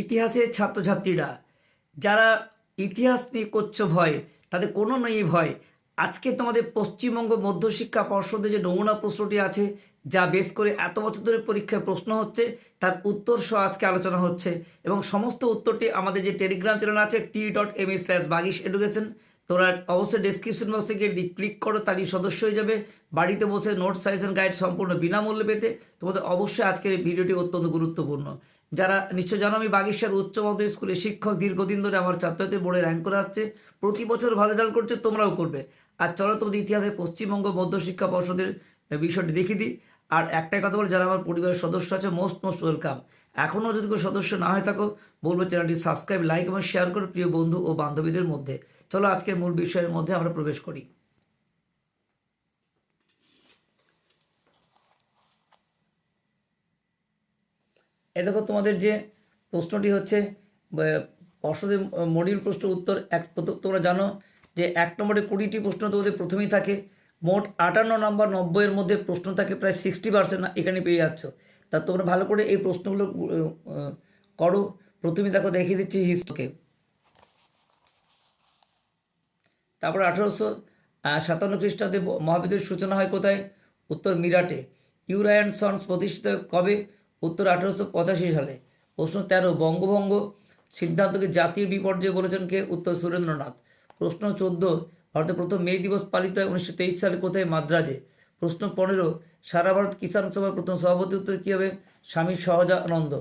ইতিহাসের ছাত্রছাত্রীরা, যারা ইতিহাস নিয়ে করছ ভয়, তাদের কোনো নেই ভয়। আজকে তোমাদের পশ্চিমবঙ্গ মধ্যশিক্ষা পর্ষদের যে নমুনা প্রশ্নটি আছে, যা বেশ করে এত বছর ধরে পরীক্ষায় প্রশ্ন হচ্ছে, তার উত্তর সহ আজকে আলোচনা হচ্ছে। এবং সমস্ত উত্তরটি আমাদের যে টেলিগ্রাম চ্যানেল আছে T dot M E slash Bagish education তোমরা অবশ্যই ডেসক্রিপশন বক্সে গিয়ে ক্লিক করো, তারই সদস্য হয়ে যাবে। বাড়িতে বসে নোট সাজেশন গাইড সম্পূর্ণ বিনামূল্যে পেতে তোমাদের অবশ্যই আজকের ভিডিওটি অত্যন্ত গুরুত্বপূর্ণ। যারা, নিশ্চয় জানো আমি বাগেশ্বর উচ্চ মাধ্যমিক স্কুলের শিক্ষক, দীর্ঘদিন ধরে আমার ছাত্রদের বোর্ডে র্যাঙ্ক করে আসছে। প্রতি বছর ভালো রেজাল্ট করছে, তোমরাও করবে। আর চলো তোমাদের ইতিহাসে পশ্চিমবঙ্গ মধ্যশিক্ষা পর্ষদের বিষয়টি দেখিয়ে দিই। আর একটাই কথা বল, যারা আমার পরিবারের সদস্য আছে মোস্ট মোস্ট ওয়েলকাম এখনও যদি কেউ সদস্য না হয়ে থাকো, বলব চ্যানেলটি সাবস্ক্রাইব লাইক এবং শেয়ার করো, প্রিয় বন্ধু ও বান্ধবীদের মধ্যে। চলো আজকের মূল বিষয়ের মধ্যে আমরা প্রবেশ করি। এ দেখো তোমাদের যে প্রশ্নটি হচ্ছে পর্ষদের মডিউল প্রশ্ন উত্তর এক তোমরা জানো যে এক নম্বরে কুড়িটি প্রশ্ন তোমাদের প্রথমেই থাকে। মোট আটান্ন নম্বর নব্বইয়ের মধ্যে প্রশ্ন থাকে প্রায় সিক্সটি পার্সেন্ট এখানে পেয়ে যাচ্ছ। তা তোমরা ভালো করে এই প্রশ্নগুলো করো। প্রথমে দেখো দেখিয়ে দিচ্ছি হিস্ট্রিকে তারপর আঠারোশো সাতান্ন খ্রিস্টাব্দে মহাবিদ্যালয়ের সূচনা হয় কোথায়? উত্তর মিরাটে। ইউরায়ন সন্স প্রতিষ্ঠিত কবে? উত্তর আঠারোশো পঁচাশি সালে। প্রশ্ন তেরো, বঙ্গভঙ্গ সিদ্ধান্তকে জাতীয় বিপর্যয় বলেছেন কে? উত্তর সুরেন্দ্রনাথ। প্রশ্ন চোদ্দ ভারতে প্রথম মে দিবস পালিত হয় উনিশশো তেইশ সালে কোথায়? মাদ্রাজে। প্রশ্ন পনেরো, সারা ভারত কিষাণ সভার প্রথম সভাপতি উত্তর কী হবে? স্বামী সহজানন্দ।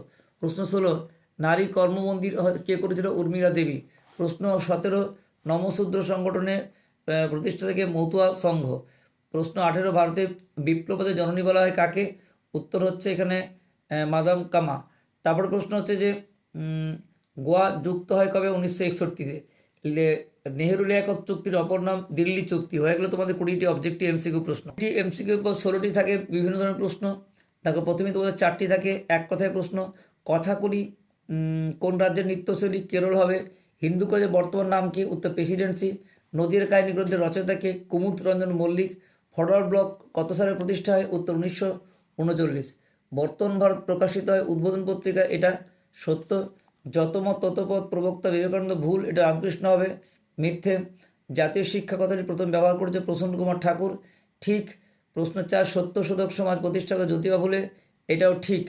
প্রশ্ন ষোলো, নারী কর্মমন্দির কে করেছিল উর্মিলা দেবী? প্রশ্ন সতেরো নমশূদ্র সংগঠনের প্রতিষ্ঠা থেকে মতুয়া সংঘ। প্রশ্ন আঠেরো, ভারতে বিপ্লবদের জননী বলা হয় কাকে? উত্তর হচ্ছে এখানে মাদাম কামা। তারপর প্রশ্ন হচ্ছে যে গোয়া যুক্ত হয় কবে? উনিশশো একষট্টিতে। নেহেরু লিয়াকত চুক্তির অপর নাম দিল্লি চুক্তি। হয়ে গেলো তোমাদের কুড়িটি অবজেক্টিভ এমসিকিউ প্রশ্ন। এমসিকিউ পর ষোলোটি থাকে বিভিন্ন ধরনের প্রশ্ন। দেখো প্রথমে তোমাদের চারটি থাকে এক কথায় প্রশ্ন। কথাকলি উম, কোন রাজ্যের নৃত্যশৈলী কেরল হবে? হিন্দু কলেজের বর্তমান নাম কি? উত্তর প্রেসিডেন্সি। নদীর কাহিনী গ্রন্থের রচয়িতাকে কুমুদ রঞ্জন মল্লিক। ফরওয়ার্ড ব্লক কত সালে প্রতিষ্ঠা হয়? উত্তর উনিশশো উনচল্লিশ। বর্তমান ভারত প্রকাশিত হয় উদ্বোধন পত্রিকা, এটা সত্য। যত যতমত ততপথ প্রবক্তা বিবেকানন্দ ভুল, এটা রামকৃষ্ণ হবে। মিথ্যে জাতীয় শিক্ষা কথাটি প্রথম ব্যবহার করেছে প্রসন্ন কুমার ঠাকুর। ঠিক প্রশ্ন চার, সত্য শোধক সমাজ প্রতিষ্ঠা করে জ্যোতিবা ফুলে এটাও ঠিক।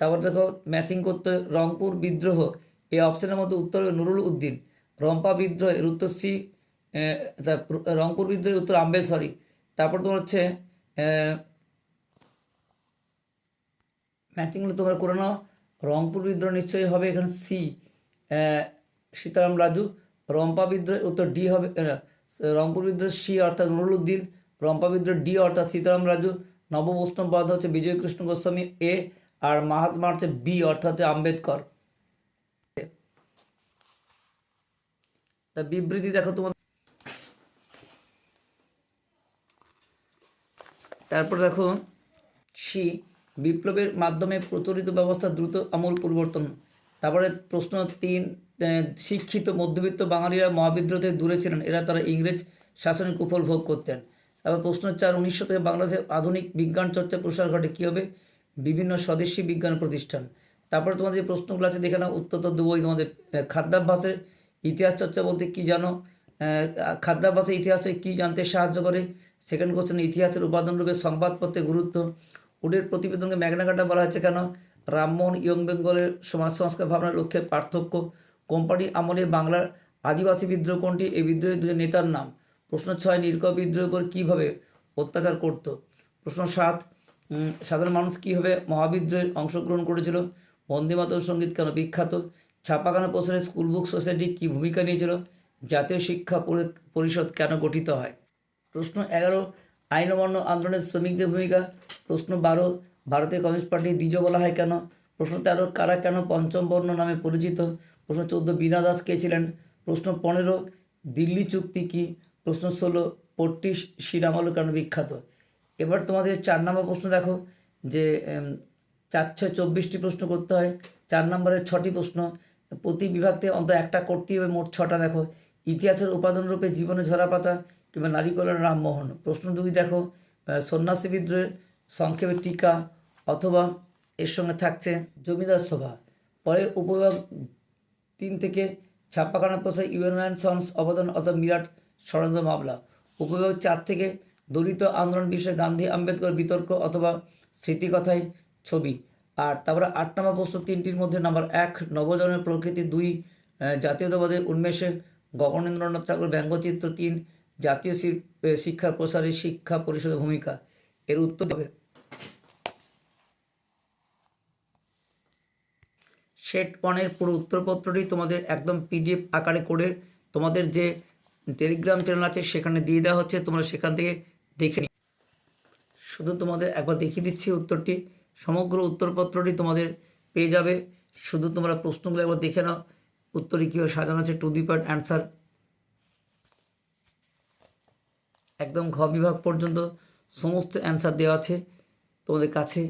তারপর দেখো, ম্যাচিং করতে রংপুর বিদ্রোহ। এই অপশনের মধ্যে উত্তর হবে নুরুল উদ্দিন। রম্পা বিদ্রোহ, এর উত্তর সি রংপুর বিদ্রোহের উত্তর আম্বেদ সরি। তারপর তোমার হচ্ছে ম্যাচিংগুলো তোমরা করে নাও। রংপুর বিদ্রোহ নিশ্চয়ই হবে এখানে সি সীতারাম রাজু। রম্পা বিদ্রোহ উত্তর ডি হবে রংপুর বিদ্রোহ সি অর্থাৎ নুরুল উদ্দিন। রম্পা বিদ্রোহ ডি অর্থাৎ সীতারাম রাজু। নববৈষ্ণববাদ হচ্ছে বিজয় কৃষ্ণ গোস্বামী, এ, আর মাহাত্মা হচ্ছে বি অর্থাৎ আম্বেদকর। তা বিবৃতি দেখো তোমার তারপর দেখো সি বিপ্লবের মাধ্যমে প্রচলিত ব্যবস্থা দ্রুত আমূল পরিবর্তন। তারপরে প্রশ্ন তিন শিক্ষিত, মধ্যবিত্ত বাঙালিরা মহাবিদ্রোহ দূরে ছিলেন। এরা তারা ইংরেজ শাসনের কুফল ভোগ করতেন। তারপর প্রশ্ন চার, উনিশশো থেকে বাংলাদেশে আধুনিক বিজ্ঞান চর্চা প্রসার ঘটে কী হবে বিভিন্ন স্বদেশী বিজ্ঞান প্রতিষ্ঠান। তারপর তোমাদের যে প্রশ্নগুলো আছে, দেখে নাও। উত্তর দেবোই তোমাদের। খাদ্যাভ্যাসের ইতিহাস চর্চা বলতে কী জানো? খাদ্যাভ্যাসের ইতিহাসে কী জানতে সাহায্য করে? সেকেন্ড কোশ্চেন ইতিহাসের উপাদান রূপে সংবাদপত্রের গুরুত্ব। উডের প্রতিবেদনকে ম্যাগনাকাটা বলা হচ্ছে কেন? রামমোহন ইয়ং বেঙ্গলের সমাজ সংস্কার ভাবনার লক্ষ্যে পার্থক্য। কোম্পানি আমলে বাংলার আদিবাসী বিদ্রোহ কোনটি? এই বিদ্রোহের দুজন নেতার নাম। প্রশ্ন ছয় নীলক বিদ্রোহের উপর কীভাবে অত্যাচার করত? প্রশ্ন সাত সাধারণ মানুষ কীভাবে মহাবিদ্রোহে অংশগ্রহণ করেছিল? বন্দে মাতরম সংগীত কেন বিখ্যাত? ছাপাখানা প্রসারে স্কুল বুক সোসাইটি কী ভূমিকা নিয়েছিল? জাতীয় শিক্ষা পরিষদ কেন গঠিত হয়? প্রশ্ন এগারো আইন অমান্য আন্দোলনের শ্রমিকদের ভূমিকা, প্রশ্ন বারো, ভারতীয় কমিউনিস্ট পার্টি দ্বিজ বলা হয় কেন? প্রশ্ন তেরো, কারা কেন পঞ্চম বর্ণ নামে পরিচিত? প্রশ্ন চোদ্দ, বীণা দাস কে ছিলেন? প্রশ্ন পনেরো, দিল্লি চুক্তি কি? প্রশ্ন ষোলো, পট্টি শ্রীরামালু কেন বিখ্যাত? এবার তোমাদের চার নম্বর প্রশ্ন দেখো, যে চার ছয় চব্বিশটি প্রশ্ন করতে হয়। চার নম্বরের ছটি প্রশ্ন, প্রতি বিভাগ থেকে অন্তত একটা করতেই হবে মোট ছটা দেখো। ইতিহাসের উপাদান রূপে জীবনে ঝরা পাতা কিংবা নারী কল্যাণ রামমোহন। প্রশ্ন দুই দেখো সন্ন্যাসী বিদ্রোহের সংক্ষেপে টিকা অথবা এর সঙ্গে থাকছে জমিদার সভা। পরে উপবিভাগ তিন থেকে ছাপ্পাখানা প্রসাদ ইউএন সন্স অবদান অথবা মিরাট ষড়যন্ত্র মামলা। উপবিভাগ চার থেকে দলিত আন্দোলন বিষয়ে গান্ধী আম্বেদকর বিতর্ক অথবা স্মৃতিকথায় ছবি। আর তারপরে আট নম্বর প্রশ্ন তিনটির মধ্যে নাম্বার এক, নবজন্মের প্রকৃতি দুই জাতীয়তাবাদের উন্মেষে গগনেন্দ্রনাথ ঠাকুর ব্যঙ্গচিত্র তিন জাতীয় এ, প্রসারে শিক্ষা পরিষদের ভূমিকা। এর উত্তর হবে। সেট ওয়ানের পুরো উত্তরপত্রটি তোমাদের একদম পিডিএফ আকারে করে তোমাদের যে টেলিগ্রাম চ্যানেল আছে সেখানে দিয়ে দেওয়া হচ্ছে তোমরা সেখান থেকে দেখে নিও। শুধু তোমাদের একবার দেখিয়ে দিচ্ছি উত্তরটি। সমগ্র উত্তরপত্রটি তোমাদের পেয়ে যাবে। শুধু তোমরা প্রশ্নগুলো একবার দেখে নাও। উত্তরটি কীভাবে সাজানো আছে টু দি পার্ট অ্যান্সার। একদম ঘ বিভাগ পর্যন্ত সমস্ত অ্যান্সার দেওয়া আছে তোমাদের কাছে।